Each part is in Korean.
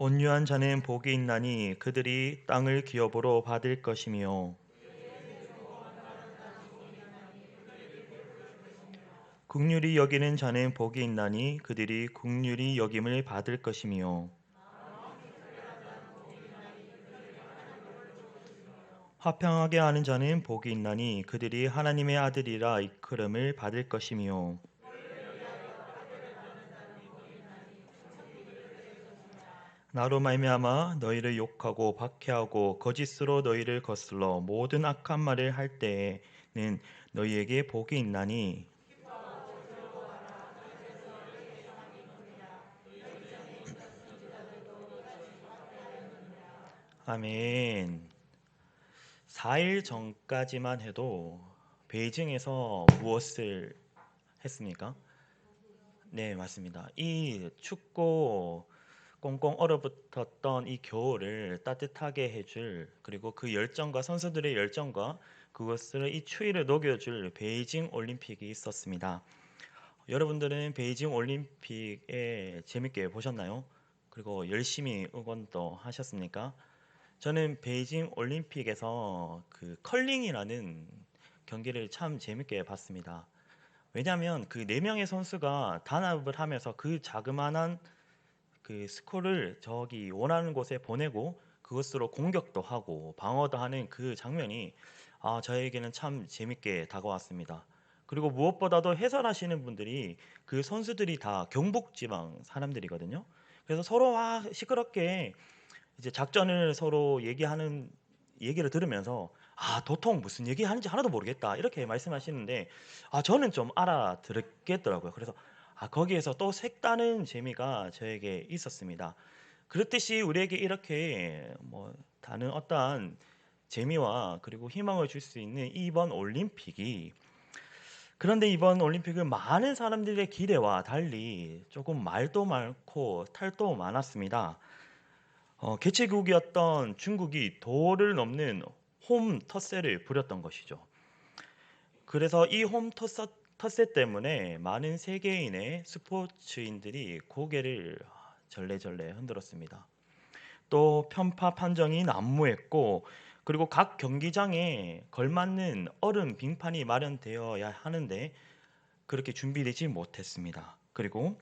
온유한 자는 복이 있나니 그들이 땅을 기업으로 받을 것이며. 국률이 여기는 자는 복이 있나니 그들이 국률이 여김을 받을 것이며. 화평하게 하는 자는 복이 있나니 그들이 하나님의 아들이라 이끌음을 받을 것이며 나로 말미암아 너희를 욕하고 박해하고 거짓으로 너희를 거슬러 모든 악한 말을 할 때에는 너희에게 복이 있나니 아멘. 4일 전까지만 해도 베이징에서 무엇을 했습니까? 네, 맞습니다. 이 춥고 꽁꽁 얼어붙었던 이 겨울을 따뜻하게 해줄 그리고 그 열정과 선수들의 열정과 그것을 이 추위를 녹여줄 베이징 올림픽이 있었습니다. 여러분들은 베이징 올림픽에 재밌게 보셨나요? 그리고 열심히 응원도 하셨습니까? 저는 베이징 올림픽에서 그 컬링이라는 경기를 참 재밌게 봤습니다. 왜냐하면 그 네 명의 선수가 단합을 하면서 그 자그마한 그 스코를 저기 원하는 곳에 보내고 그것으로 공격도 하고 방어도 하는 그 장면이 아 저에게는 참 재밌게 다가왔습니다. 그리고 무엇보다도 해설하시는 분들이 그 선수들이 다 경북 지방 사람들이거든요. 그래서 서로 막 시끄럽게 이제 작전을 서로 얘기하는 얘기를 들으면서 아 도통 무슨 얘기하는지 하나도 모르겠다 이렇게 말씀하시는데 아 저는 좀 알아들었겠더라고요. 그래서 아 거기에서 또 색다른 재미가 저에게 있었습니다. 그렇듯이 우리에게 이렇게 뭐 다른 어떠한 재미와 그리고 희망을 줄 수 있는 이번 올림픽이 그런데 이번 올림픽은 많은 사람들의 기대와 달리 조금 말도 많고 탈도 많았습니다. 어, 개최국이었던 중국이 도를 넘는 홈 텃세를 부렸던 것이죠. 그래서 이 홈 텃세 때문에 많은 세계인의 스포츠인들이 고개를 절레절레 흔들었습니다. 또 편파 판정이 난무했고 그리고 각 경기장에 걸맞는 얼음 빙판이 마련되어야 하는데 그렇게 준비되지 못했습니다. 그리고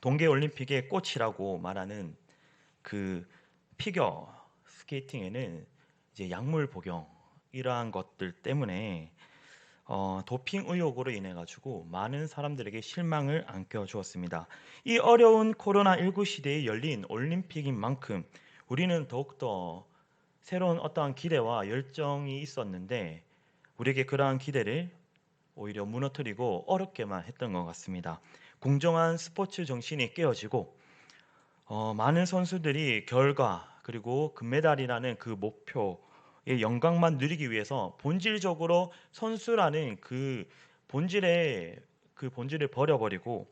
동계 올림픽의 꽃이라고 말하는 그 피겨 스케이팅에는 이제 약물 복용 이러한 것들 때문에 어, 도핑 의혹으로 인해 가지고 많은 사람들에게 실망을 안겨 주었습니다. 이 어려운 코로나19 시대에 열린 올림픽인 만큼 우리는 더욱더 새로운 어떠한 기대와 열정이 있었는데 우리에게 그러한 기대를 오히려 무너뜨리고 어렵게만 했던 것 같습니다. 공정한 스포츠 정신이 깨어지고 어, 많은 선수들이 결과 그리고 금메달이라는 그 목표의 영광만 누리기 위해서 본질적으로 선수라는 그 본질의 그 본질을 버려버리고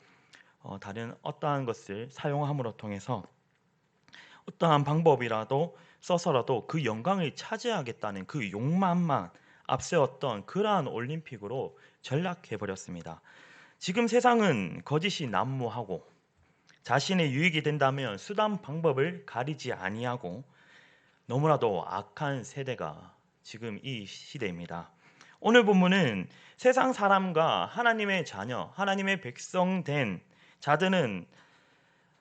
어, 다른 어떠한 것을 사용함으로 통해서 어떠한 방법이라도 써서라도 그 영광을 차지하겠다는 그 욕망만 앞세웠던 그러한 올림픽으로 전락해 버렸습니다. 지금 세상은 거짓이 난무하고 자신의 유익이 된다면 수단 방법을 가리지 아니하고 너무나도 악한 세대가 지금 이 시대입니다. 오늘 본문은 세상 사람과 하나님의 자녀, 하나님의 백성 된 자들은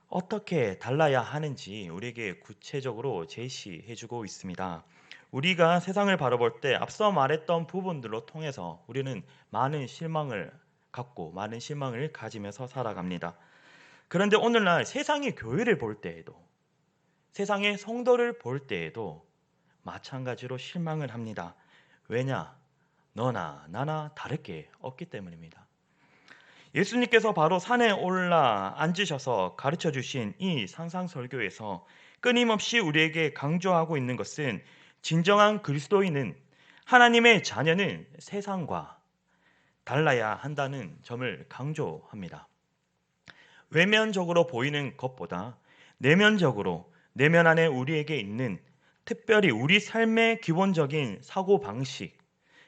어떻게 달라야 하는지 우리에게 구체적으로 제시해 주고 있습니다. 우리가 세상을 바라볼 때 앞서 말했던 부분들로 통해서 우리는 많은 실망을 갖고 많은 실망을 가지면서 살아갑니다. 그런데 오늘날 세상의 교회를 볼 때에도 세상의 성도를 볼 때에도 마찬가지로 실망을 합니다. 왜냐? 너나 나나 다를 게 없기 때문입니다. 예수님께서 바로 산에 올라 앉으셔서 가르쳐 주신 이 상상설교에서 끊임없이 우리에게 강조하고 있는 것은 진정한 그리스도인은 하나님의 자녀는 세상과 달라야 한다는 점을 강조합니다. 외면적으로 보이는 것보다 내면적으로 내면 안에 우리에게 있는 특별히 우리 삶의 기본적인 사고 방식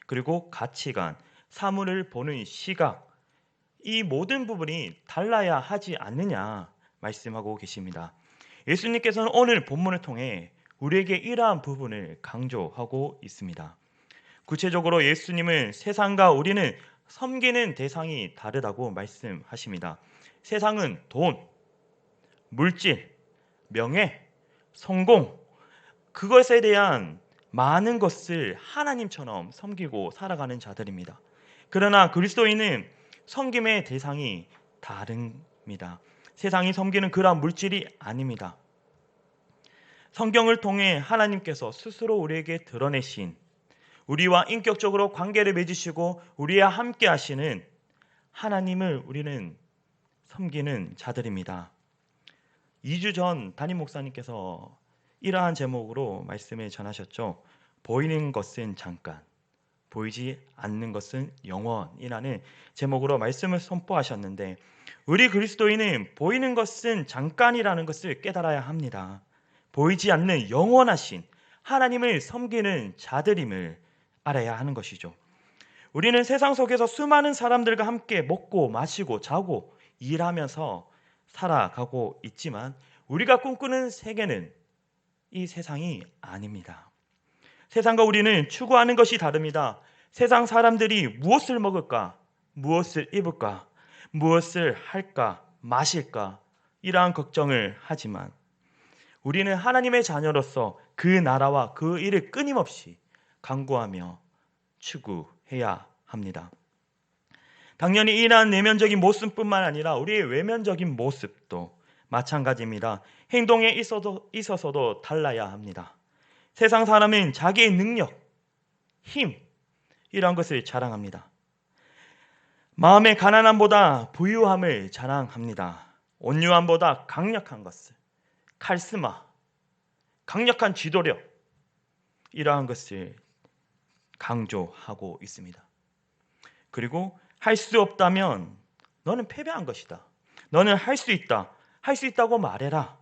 그리고 가치관, 사물을 보는 시각 이 모든 부분이 달라야 하지 않느냐 말씀하고 계십니다. 예수님께서는 오늘 본문을 통해 우리에게 이러한 부분을 강조하고 있습니다. 구체적으로 예수님은 세상과 우리는 섬기는 대상이 다르다고 말씀하십니다. 세상은 돈, 물질, 명예, 성공, 그것에 대한 많은 것을 하나님처럼 섬기고 살아가는 자들입니다. 그러나 그리스도인은 섬김의 대상이 다릅니다. 세상이 섬기는 그러한 물질이 아닙니다. 성경을 통해 하나님께서 스스로 우리에게 드러내신 우리와 인격적으로 관계를 맺으시고 우리와 함께 하시는 하나님을 우리는 섬기는 자들입니다. 2주 전 담임 목사님께서 이러한 제목으로 말씀을 전하셨죠. 보이는 것은 잠깐, 보이지 않는 것은 영원이라는 제목으로 말씀을 선포하셨는데 우리 그리스도인은 보이는 것은 잠깐이라는 것을 깨달아야 합니다. 보이지 않는 영원하신 하나님을 섬기는 자들임을 알아야 하는 것이죠. 우리는 세상 속에서 수많은 사람들과 함께 먹고 마시고 자고 일하면서 살아가고 있지만 우리가 꿈꾸는 세계는 이 세상이 아닙니다. 세상과 우리는 추구하는 것이 다릅니다. 세상 사람들이 무엇을 먹을까? 무엇을 입을까? 무엇을 할까? 마실까? 이러한 걱정을 하지만 우리는 하나님의 자녀로서 그 나라와 그 일을 끊임없이 강구하며 추구해야 합니다. 당연히 이러한 내면적인 모습뿐만 아니라 우리의 외면적인 모습도 마찬가지입니다. 행동에 있어도, 있어서도 달라야 합니다. 세상 사람은 자기의 능력, 힘, 이런 것을 자랑합니다. 마음의 가난함보다 부유함을 자랑합니다. 온유함보다 강력한 것을, 카리스마, 강력한 지도력, 이러한 것을 강조하고 있습니다. 그리고 할 수 없다면 너는 패배한 것이다. 너는 할 수 있다. 할 수 있다고 말해라.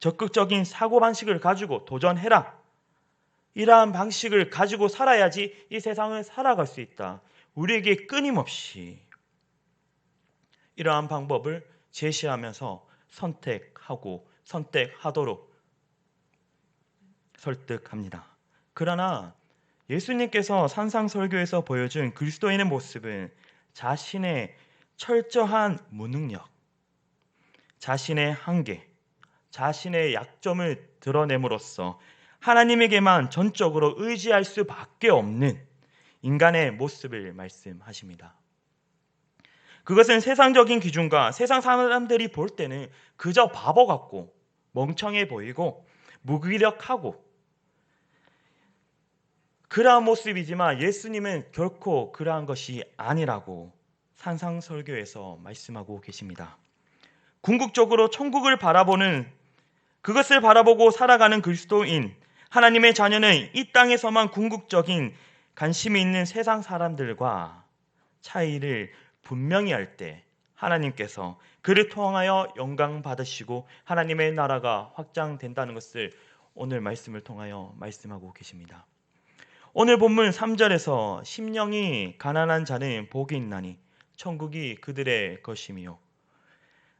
적극적인 사고방식을 가지고 도전해라. 이러한 방식을 가지고 살아야지 이 세상을 살아갈 수 있다. 우리에게 끊임없이 이러한 방법을 제시하면서 선택하고 선택하도록 설득합니다. 그러나 예수님께서 산상설교에서 보여준 그리스도인의 모습은 자신의 철저한 무능력, 자신의 한계, 자신의 약점을 드러냄으로써 하나님에게만 전적으로 의지할 수밖에 없는 인간의 모습을 말씀하십니다. 그것은 세상적인 기준과 세상 사람들이 볼 때는 그저 바보 같고 멍청해 보이고 무기력하고 그러한 모습이지만 예수님은 결코 그러한 것이 아니라고 산상설교에서 말씀하고 계십니다. 궁극적으로 천국을 바라보는 그것을 바라보고 살아가는 그리스도인 하나님의 자녀는 이 땅에서만 궁극적인 관심이 있는 세상 사람들과 차이를 분명히 할 때 하나님께서 그를 통하여 영광 받으시고 하나님의 나라가 확장된다는 것을 오늘 말씀을 통하여 말씀하고 계십니다. 오늘 본문 3절에서 심령이 가난한 자는 복이 있나니 천국이 그들의 것이미요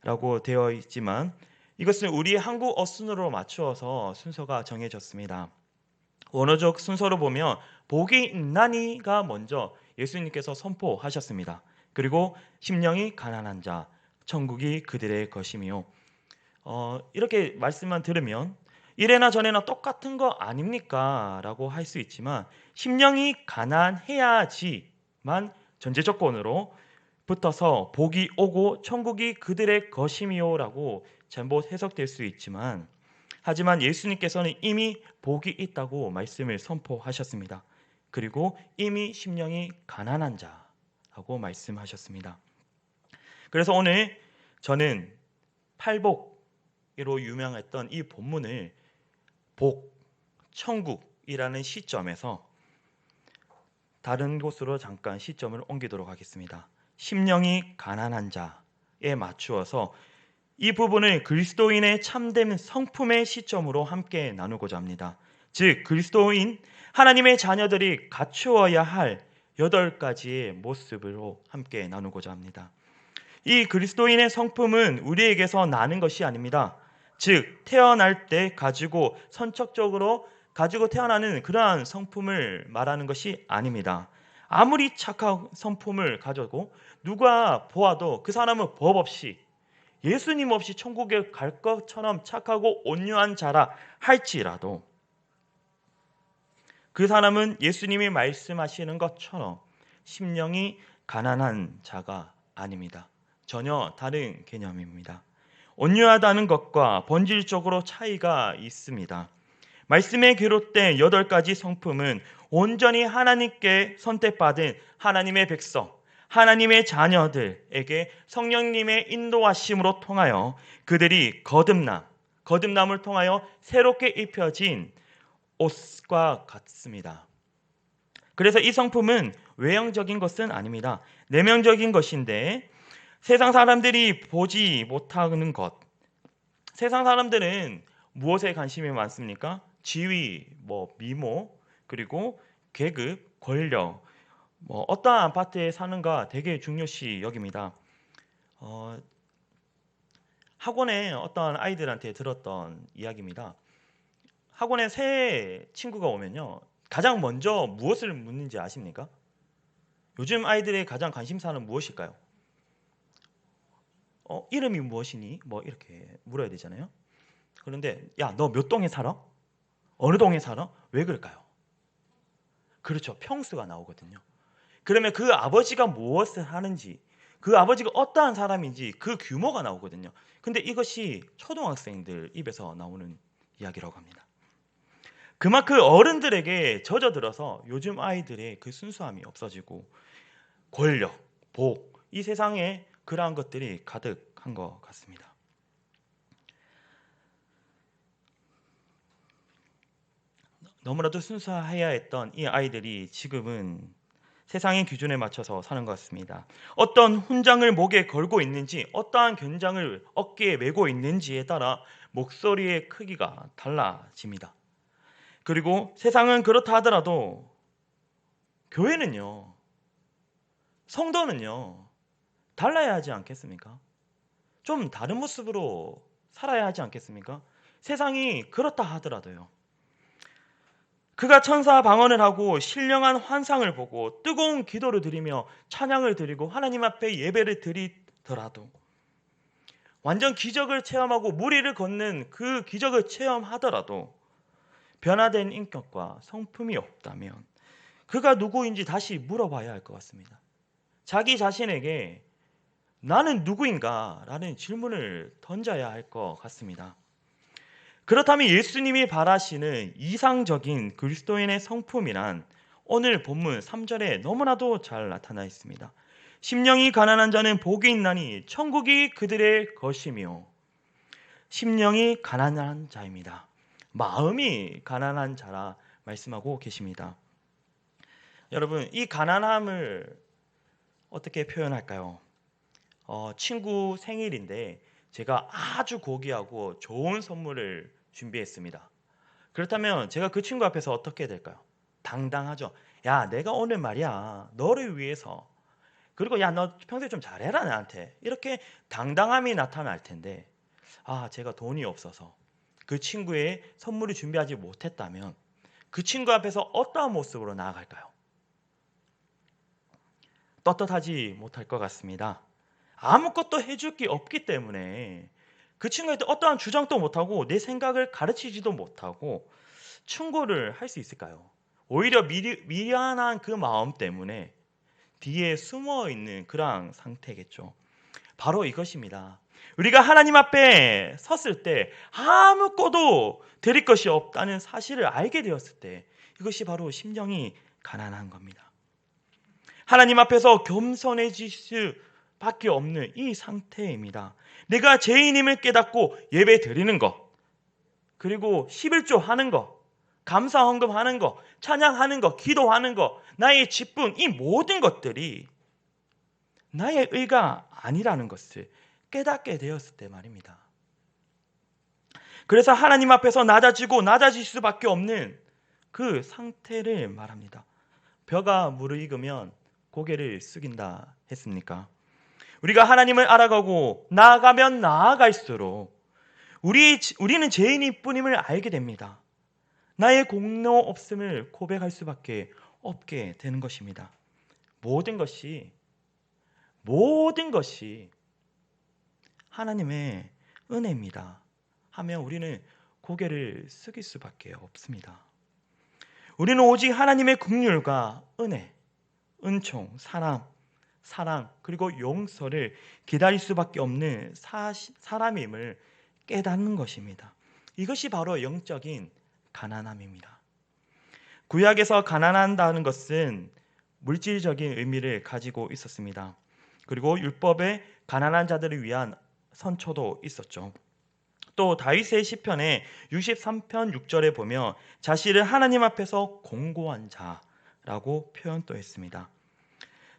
라고 되어 있지만 이것은 우리 한국 어순으로 맞추어서 순서가 정해졌습니다. 원어적 순서로 보면 복이 있나니가 먼저 예수님께서 선포하셨습니다. 그리고 심령이 가난한 자, 천국이 그들의 것이미요. 어, 이렇게 말씀만 들으면 이래나 저래나 똑같은 거 아닙니까? 라고 할 수 있지만 심령이 가난해야지만 전제 조건으로 붙어서 복이 오고 천국이 그들의 것이미요라고 잘못 해석될 수 있지만 하지만 예수님께서는 이미 복이 있다고 말씀을 선포하셨습니다. 그리고 이미 심령이 가난한 자라고 말씀하셨습니다. 그래서 오늘 저는 팔복으로 유명했던 이 본문을 복, 천국이라는 시점에서 다른 곳으로 잠깐 시점을 옮기도록 하겠습니다. 심령이 가난한 자에 맞추어서 이 부분을 그리스도인의 참된 성품의 시점으로 함께 나누고자 합니다. 즉 그리스도인 하나님의 자녀들이 갖추어야 할 여덟 가지의 모습으로 함께 나누고자 합니다. 이 그리스도인의 성품은 우리에게서 나는 것이 아닙니다. 즉 태어날 때 가지고 선척적으로 가지고 태어나는 그러한 성품을 말하는 것이 아닙니다. 아무리 착한 성품을 가져고 누가 보아도 그 사람은 법 없이 예수님 없이 천국에 갈 것처럼 착하고 온유한 자라 할지라도 그 사람은 예수님이 말씀하시는 것처럼 심령이 가난한 자가 아닙니다. 전혀 다른 개념입니다. 온유하다는 것과 본질적으로 차이가 있습니다. 말씀에 기록된 여덟 가지 성품은 온전히 하나님께 선택받은 하나님의 백성, 하나님의 자녀들에게 성령님의 인도하심으로 통하여 그들이 거듭남, 거듭남을 통하여 새롭게 입혀진 옷과 같습니다. 그래서 이 성품은 외형적인 것은 아닙니다. 내면적인 것인데 세상 사람들이 보지 못하는 것. 세상 사람들은 무엇에 관심이 많습니까? 지위, 뭐 미모, 그리고 계급, 권력, 뭐 어떠한 아파트에 사는가 되게 중요시 여깁니다. 어, 학원에 어떤 아이들한테 들었던 이야기입니다. 학원에 새 친구가 오면요. 가장 먼저 무엇을 묻는지 아십니까? 요즘 아이들의 가장 관심사는 무엇일까요? 어, 이름이 무엇이니? 뭐 이렇게 물어야 되잖아요. 그런데 야, 너 몇 동에 살아? 어느 동에 살아? 왜 그럴까요? 그렇죠. 평수가 나오거든요. 그러면 그 아버지가 무엇을 하는지, 그 아버지가 어떠한 사람인지 그 규모가 나오거든요. 근데 이것이 초등학생들 입에서 나오는 이야기라고 합니다. 그만큼 어른들에게 젖어들어서 요즘 아이들의 그 순수함이 없어지고 권력, 복, 이 세상에 그러한 것들이 가득한 것 같습니다. 너무나도 순수해야 했던 이 아이들이 지금은 세상의 기준에 맞춰서 사는 것 같습니다. 어떤 훈장을 목에 걸고 있는지, 어떠한 견장을 어깨에 메고 있는지에 따라 목소리의 크기가 달라집니다. 그리고 세상은 그렇다 하더라도 교회는요, 성도는요, 달라야 하지 않겠습니까? 좀 다른 모습으로 살아야 하지 않겠습니까? 세상이 그렇다 하더라도요. 그가 천사 방언을 하고 신령한 환상을 보고 뜨거운 기도를 드리며 찬양을 드리고 하나님 앞에 예배를 드리더라도 완전 기적을 체험하고 무리를 걷는 그 기적을 체험하더라도 변화된 인격과 성품이 없다면 그가 누구인지 다시 물어봐야 할 것 같습니다. 자기 자신에게 나는 누구인가? 라는 질문을 던져야 할 것 같습니다. 그렇다면 예수님이 바라시는 이상적인 그리스도인의 성품이란 오늘 본문 3절에 너무나도 잘 나타나 있습니다. 심령이 가난한 자는 복이 있나니 천국이 그들의 것이며 심령이 가난한 자입니다. 마음이 가난한 자라 말씀하고 계십니다. 여러분, 이 가난함을 어떻게 표현할까요? 어, 친구 생일인데 제가 아주 고귀하고 좋은 선물을 준비했습니다. 그렇다면 제가 그 친구 앞에서 어떻게 될까요? 당당하죠. 야, 내가 오늘 말이야. 너를 위해서. 그리고 야, 너 평소에 좀 잘해라 나한테. 이렇게 당당함이 나타날 텐데. 아, 제가 돈이 없어서 그 친구의 선물을 준비하지 못했다면 그 친구 앞에서 어떠한 모습으로 나아갈까요? 떳떳하지 못할 것 같습니다. 아무것도 해줄 게 없기 때문에 그 친구한테 어떠한 주장도 못하고 내 생각을 가르치지도 못하고 충고를 할 수 있을까요? 오히려 미리, 미안한 그 마음 때문에 뒤에 숨어 있는 그러한 상태겠죠. 바로 이것입니다. 우리가 하나님 앞에 섰을 때 아무것도 드릴 것이 없다는 사실을 알게 되었을 때 이것이 바로 심령이 가난한 겁니다. 하나님 앞에서 겸손해질 수 밖에 없는 이 상태입니다. 내가 죄인임을 깨닫고 예배 드리는 것, 그리고 11조 하는 것, 감사 헌금 하는 것, 찬양하는 것, 기도하는 것, 나의 기쁨, 이 모든 것들이 나의 의가 아니라는 것을 깨닫게 되었을 때 말입니다. 그래서 하나님 앞에서 낮아지고 낮아질 수밖에 없는 그 상태를 말합니다. 벼가 무르익으면 고개를 숙인다 했습니까? 우리가 하나님을 알아가고 나아가면 나아갈수록 우리 우리는 죄인일 뿐임을 알게 됩니다. 나의 공로 없음을 고백할 수밖에 없게 되는 것입니다. 모든 것이 모든 것이 하나님의 은혜입니다. 하면 우리는 고개를 숙일 수밖에 없습니다. 우리는 오직 하나님의 긍휼과 은혜, 은총, 사랑, 사랑 그리고 용서를 기다릴 수밖에 없는 사, 사람임을 깨닫는 것입니다. 이것이 바로 영적인 가난함입니다. 구약에서 가난한다는 것은 물질적인 의미를 가지고 있었습니다. 그리고 율법에 가난한 자들을 위한 선초도 있었죠. 또 다윗의 시편에 63편 6절에 보면 자신을 하나님 앞에서 공고한 자라고 표현도 했습니다.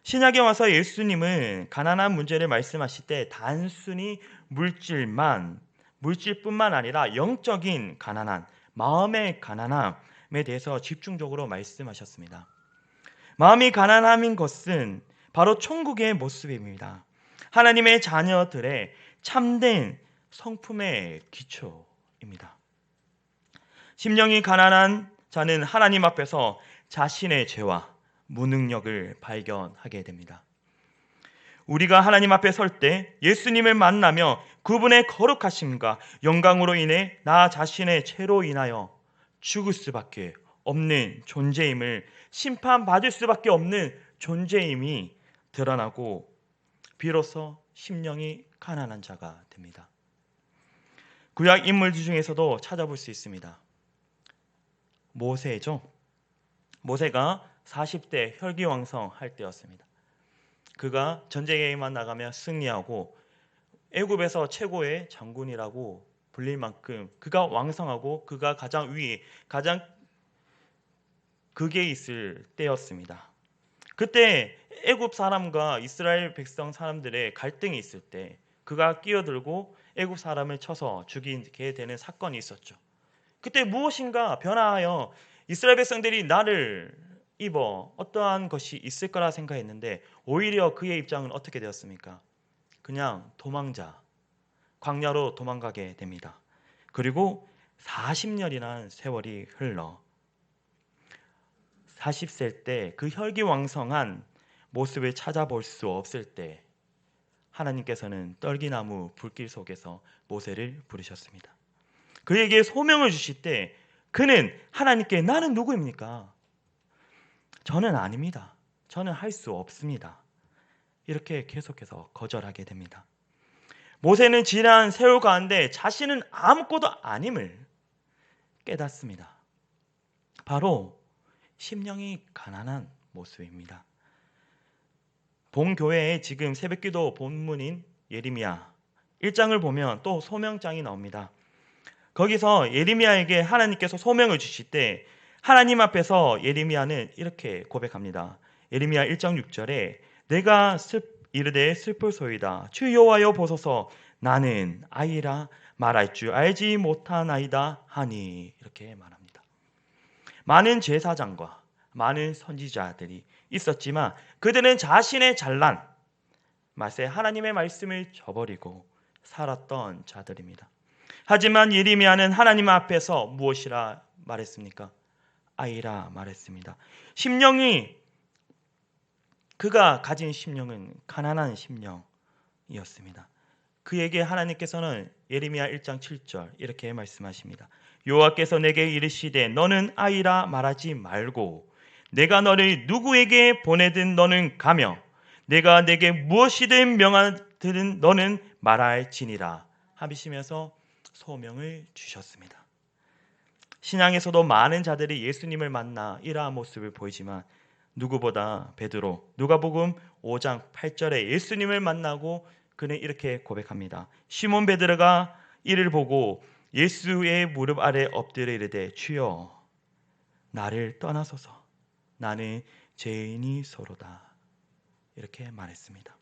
신약에 와서 예수님은 가난한 문제를 말씀하실 때 단순히 물질만 물질뿐만 아니라 영적인 가난한 마음의 가난함에 대해서 집중적으로 말씀하셨습니다. 마음이 가난함인 것은 바로 천국의 모습입니다. 하나님의 자녀들의 참된 성품의 기초입니다. 심령이 가난한 자는 하나님 앞에서 자신의 죄와 무능력을 발견하게 됩니다. 우리가 하나님 앞에 설 때 예수님을 만나며 그분의 거룩하심과 영광으로 인해 나 자신의 죄로 인하여 죽을 수밖에 없는 존재임을 심판받을 수밖에 없는 존재임이 드러나고 비로소 심령이 가난한 자가 됩니다. 구약 인물 중에서도 찾아볼 수 있습니다. 모세죠. 모세가 40대 혈기왕성할 때였습니다. 그가 전쟁에만 나가면 승리하고 애굽에서 최고의 장군이라고 불릴 만큼 그가 왕성하고 그가 가장 위에 가장 극에 있을 때였습니다. 그때 애굽 사람과 이스라엘 백성 사람들의 갈등이 있을 때 그가 끼어들고 애굽 사람을 쳐서 죽이게 되는 사건이 있었죠. 그때 무엇인가 변화하여 이스라엘 백성들이 나를 입어 어떠한 것이 있을 거라 생각했는데 오히려 그의 입장은 어떻게 되었습니까? 그냥 도망자, 광야로 도망가게 됩니다. 그리고 40년이라는 세월이 흘러 40세 때 그 혈기왕성한 모습을 찾아볼 수 없을 때 하나님께서는 떨기나무 불길 속에서 모세를 부르셨습니다. 그에게 소명을 주실 때 그는 하나님께 나는 누구입니까? 저는 아닙니다. 저는 할 수 없습니다. 이렇게 계속해서 거절하게 됩니다. 모세는 지난 세월 가운데 자신은 아무것도 아님을 깨닫습니다. 바로 심령이 가난한 모습입니다. 본 교회에 지금 새벽기도 본문인 예리미야 1장을 보면 또 소명장이 나옵니다. 거기서 예리미야에게 하나님께서 소명을 주실 때 하나님 앞에서 예레미야는 이렇게 고백합니다. 예레미야 1장 6절에 내가 이르되 슬플소이다. 주 여호와여 보소서 나는 아이라 말할 줄 알지 못한 아이다 하니 이렇게 말합니다. 많은 제사장과 많은 선지자들이 있었지만 그들은 자신의 잘난 맛에 하나님의 말씀을 저버리고 살았던 자들입니다. 하지만 예레미야는 하나님 앞에서 무엇이라 말했습니까? 아이라 말했습니다. 심령이 그가 가진 심령은 가난한 심령이었습니다. 그에게 하나님께서는 예레미야 1장 7절 이렇게 말씀하십니다. 여호와께서 내게 이르시되 너는 아이라 말하지 말고 내가 너를 누구에게 보내든 너는 가며 내가 내게 무엇이든 명하든 너는 말할지니라 하시면서 소명을 주셨습니다. 신앙에서도 많은 자들이 예수님을 만나 이러한 모습을 보이지만 누구보다 베드로 누가복음 5장 8절에 예수님을 만나고 그는 이렇게 고백합니다. 시몬 베드로가 이를 보고 예수의 무릎 아래 엎드려 이르되 주여 나를 떠나소서 나는 죄인이 소로다 이렇게 말했습니다.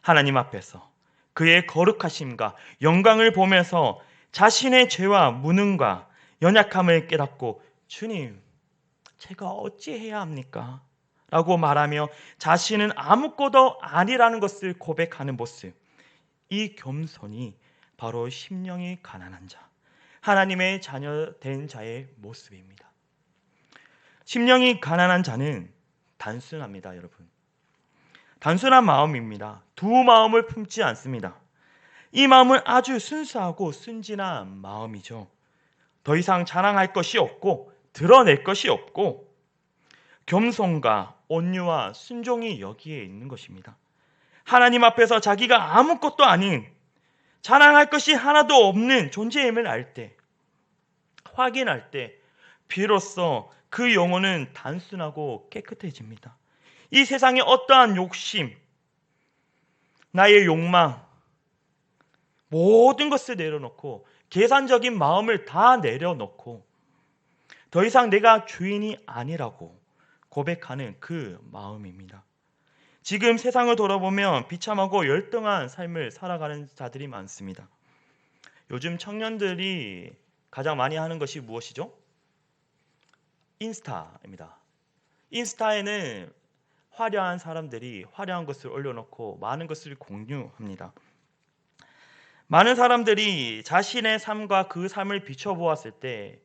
하나님 앞에서 그의 거룩하심과 영광을 보면서 자신의 죄와 무능과 연약함을 깨닫고 주님, 제가 어찌해야 합니까? 라고 말하며 자신은 아무것도 아니라는 것을 고백하는 모습. 이 겸손이 바로 심령이 가난한 자, 하나님의 자녀 된 자의 모습입니다. 심령이 가난한 자는 단순합니다, 여러분. 단순한 마음입니다. 두 마음을 품지 않습니다. 이 마음은 아주 순수하고 순진한 마음이죠. 더 이상 자랑할 것이 없고 드러낼 것이 없고 겸손과 온유와 순종이 여기에 있는 것입니다. 하나님 앞에서 자기가 아무것도 아닌 자랑할 것이 하나도 없는 존재임을 알 때, 확인할 때, 비로소 그 영혼은 단순하고 깨끗해집니다. 이 세상의 어떠한 욕심, 나의 욕망, 모든 것을 내려놓고 계산적인 마음을 다 내려놓고 더 이상 내가 주인이 아니라고 고백하는 그 마음입니다. 지금 세상을 돌아보면 비참하고 열등한 삶을 살아가는 자들이 많습니다. 요즘 청년들이 가장 많이 하는 것이 무엇이죠? 인스타입니다. 인스타에는 화려한 사람들이 화려한 것을 올려놓고 많은 것을 공유합니다. 많은 사람들이 자신의 삶과 그 삶을 비춰보았을 때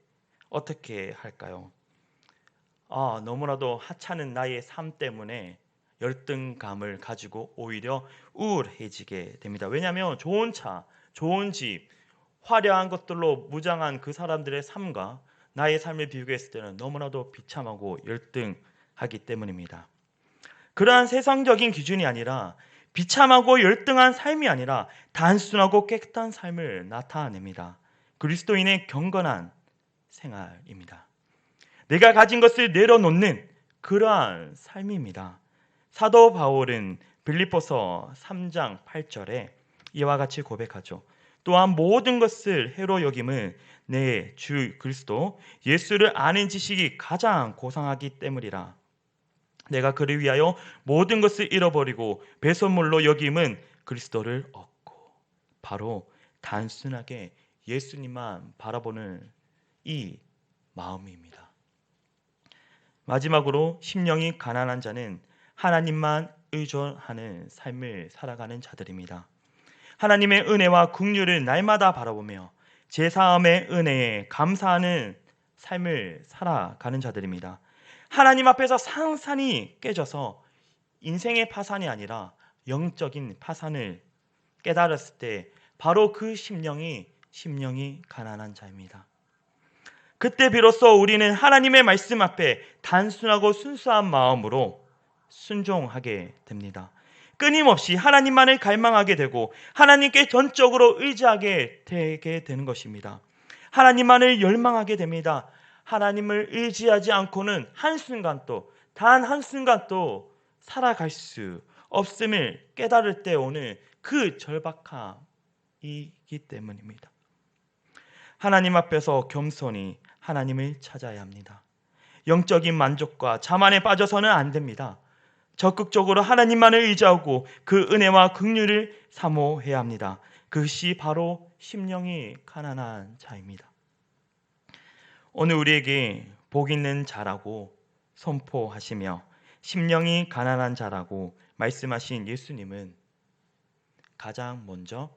어떻게 할까요? 아, 너무나도 하찮은 나의 삶 때문에 열등감을 가지고 오히려 우울해지게 됩니다. 왜냐하면 좋은 차, 좋은 집, 화려한 것들로 무장한 그 사람들의 삶과 나의 삶을 비교했을 때는 너무나도 비참하고 열등하기 때문입니다. 그러한 세상적인 기준이 아니라 비참하고 열등한 삶이 아니라 단순하고 깨끗한 삶을 나타냅니다. 그리스도인의 경건한 생활입니다. 내가 가진 것을 내려놓는 그러한 삶입니다. 사도 바울은 빌립보서 3장 8절에 이와 같이 고백하죠. 또한 모든 것을 해로 여김은 내 주 그리스도 예수를 아는 지식이 가장 고상하기 때문이라. 내가 그를 위하여 모든 것을 잃어버리고 배선물로 여김은 그리스도를 얻고 바로 단순하게 예수님만 바라보는 이 마음입니다. 마지막으로 심령이 가난한 자는 하나님만 의존하는 삶을 살아가는 자들입니다. 하나님의 은혜와 긍휼을 날마다 바라보며 제사함의 은혜에 감사하는 삶을 살아가는 자들입니다. 하나님 앞에서 상산이 깨져서 인생의 파산이 아니라 영적인 파산을 깨달았을 때 바로 그 심령이 심령이 가난한 자입니다. 그때 비로소 우리는 하나님의 말씀 앞에 단순하고 순수한 마음으로 순종하게 됩니다. 끊임없이 하나님만을 갈망하게 되고 하나님께 전적으로 의지하게 되게 되는 것입니다. 하나님만을 열망하게 됩니다. 하나님을 의지하지 않고는 한순간도 단 한순간도 살아갈 수 없음을 깨달을 때 오는 그 절박함이기 때문입니다. 하나님 앞에서 겸손히 하나님을 찾아야 합니다. 영적인 만족과 자만에 빠져서는 안 됩니다. 적극적으로 하나님만을 의지하고 그 은혜와 긍휼을 사모해야 합니다. 그것이 바로 심령이 가난한 자입니다. 오늘 우리에게 복 있는 자라고 선포하시며 심령이 가난한 자라고 말씀하신 예수님은 가장 먼저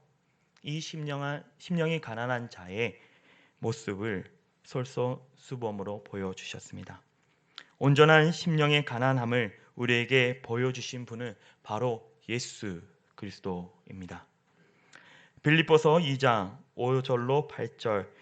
이 심령한, 심령이 가난한 자의 모습을 솔소수범으로 보여주셨습니다. 온전한 심령의 가난함을 우리에게 보여주신 분은 바로 예수 그리스도입니다. 빌립보서 2장 5절로 8절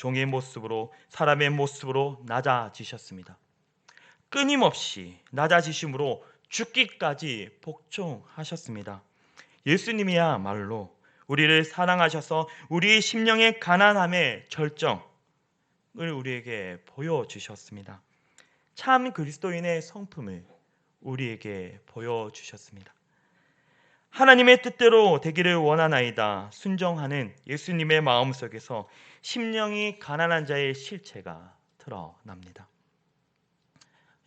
종의 모습으로 사람의 모습으로 낮아지셨습니다. 끊임없이 낮아지심으로 죽기까지 복종하셨습니다. 예수님이야말로 우리를 사랑하셔서 우리의 심령의 가난함의 절정을 우리에게 보여주셨습니다. 참 그리스도인의 성품을 우리에게 보여주셨습니다. 하나님의 뜻대로 되기를 원하나이다. 순정하는 예수님의 마음 속에서 심령이 가난한 자의 실체가 드러납니다.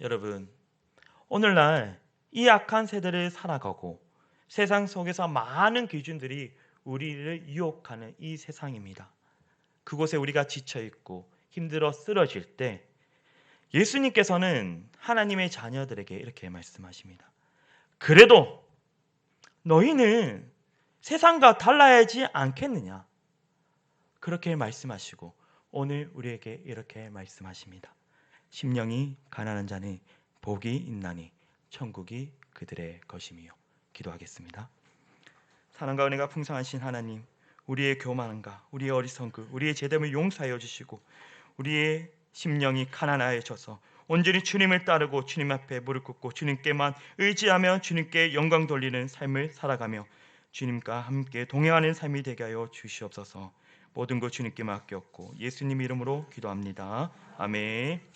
여러분, 오늘날 이 악한 세대를 살아가고 세상 속에서 많은 기준들이 우리를 유혹하는 이 세상입니다. 그곳에 우리가 지쳐 있고 힘들어 쓰러질 때 예수님께서는 하나님의 자녀들에게 이렇게 말씀하십니다. 그래도 너희는 세상과 달라야지 않겠느냐? 그렇게 말씀하시고 오늘 우리에게 이렇게 말씀하십니다. 심령이 가난한 자는 복이 있나니 천국이 그들의 것이미요. 기도하겠습니다. 사랑과 은혜가 풍성하신 하나님, 우리의 교만함과 우리의 어리석음, 우리의 제됨을 용서하여 주시고 우리의 심령이 가난하여져서 온전히 주님을 따르고 주님 앞에 무릎 꿇고 주님께만 의지하며 주님께 영광 돌리는 삶을 살아가며 주님과 함께 동행하는 삶이 되게 하여 주시옵소서. 모든 것 주님께 맡겼고 예수님 이름으로 기도합니다. 아멘.